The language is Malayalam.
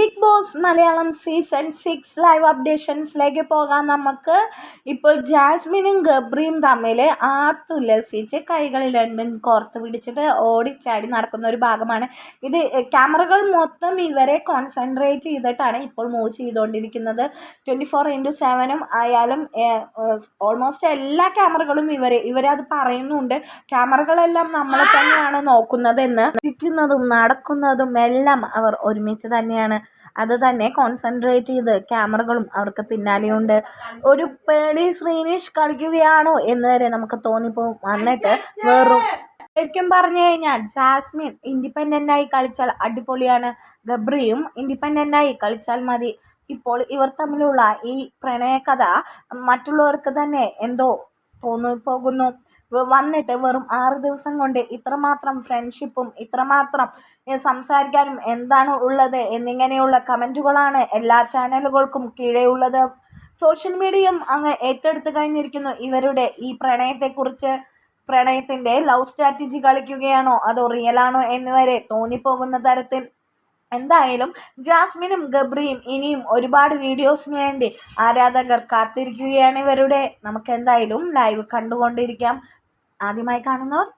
Bigg Boss Malayalam season six live അപ്ഡേഷൻസിലേക്ക് പോകാൻ നമുക്ക് ഇപ്പോൾ ജാസ്മിനും ഗബ്രിയും തമ്മിൽ ആത്തുല്ലസിച്ച് കൈകളിൽ രണ്ടും കോർത്ത് പിടിച്ചിട്ട് ഓടിച്ചാടി നടക്കുന്ന ഒരു ഭാഗമാണ്. ഇത് ക്യാമറകൾ മൊത്തം ഇവരെ കോൺസെൻട്രേറ്റ് ചെയ്തിട്ടാണ് ഇപ്പോൾ മൂവ് ചെയ്തുകൊണ്ടിരിക്കുന്നത് ട്വന്റി ഫോർ ഇന്റു സെവനും ആയാലും ഓൾമോസ്റ്റ് എല്ലാ ക്യാമറകളും ഇവരെ ഇവരത് പറയുന്നുണ്ട്. ക്യാമറകളെല്ലാം നമ്മളെ തന്നെയാണ് നോക്കുന്നതെന്ന്. ഇരിക്കുന്നതും നടക്കുന്നതും എല്ലാം അവർ ഒരുമിച്ച് തന്നെയാണ്. അത് തന്നെ കോൺസെൻട്രേറ്റ് ചെയ്ത് ക്യാമറകളും അവർക്ക് പിന്നാലെയുണ്ട്. ഒരു പേടി ശ്രീനിഷ് കളിക്കുകയാണോ എന്ന് വരെ നമുക്ക് തോന്നിപ്പോവും വന്നിട്ട് വെറും ശരിക്കും പറഞ്ഞു കഴിഞ്ഞാൽ ജാസ്മിൻ ഇൻഡിപെൻഡന്റായി കളിച്ചാൽ അടിപൊളിയാണ്. ഗബ്രിയും ഇൻഡിപെൻഡന്റായി കളിച്ചാൽ മതി. ഇപ്പോൾ ഇവർ തമ്മിലുള്ള ഈ പ്രണയകഥ മറ്റുള്ളവർക്ക് തന്നെ എന്തോ തോന്നിപ്പോകുന്നു. വന്നിട്ട് വെറും ആറ് ദിവസം കൊണ്ട് ഇത്രമാത്രം ഫ്രണ്ട്ഷിപ്പും ഇത്രമാത്രം സംസാരിക്കാനും എന്താണ് ഉള്ളത് എന്നിങ്ങനെയുള്ള കമന്റുകളാണ് എല്ലാ ചാനലുകൾക്കും കീഴെയുള്ളത്. സോഷ്യൽ മീഡിയയും അങ്ങ് ഏറ്റെടുത്ത് കഴിഞ്ഞിരിക്കുന്നു. ഇവരുടെ ഈ പ്രണയത്തെക്കുറിച്ച് പ്രണയത്തിന്റെ ലവ് സ്ട്രാറ്റജി കളിക്കുകയാണോ അതോ റിയലാണോ എന്നിവരെ തോന്നിപ്പോകുന്ന തരത്തിൽ. എന്തായാലും ജാസ്മിനും ഗബ്രിയും ഇനിയും ഒരുപാട് വീഡിയോസിന് വേണ്ടി ആരാധകർ കാത്തിരിക്കുകയാണ് ഇവരുടെ. നമുക്ക് എന്തായാലും ലൈവ് കണ്ടുകൊണ്ടിരിക്കാം. ആദ്യമായി കാണുന്നവർ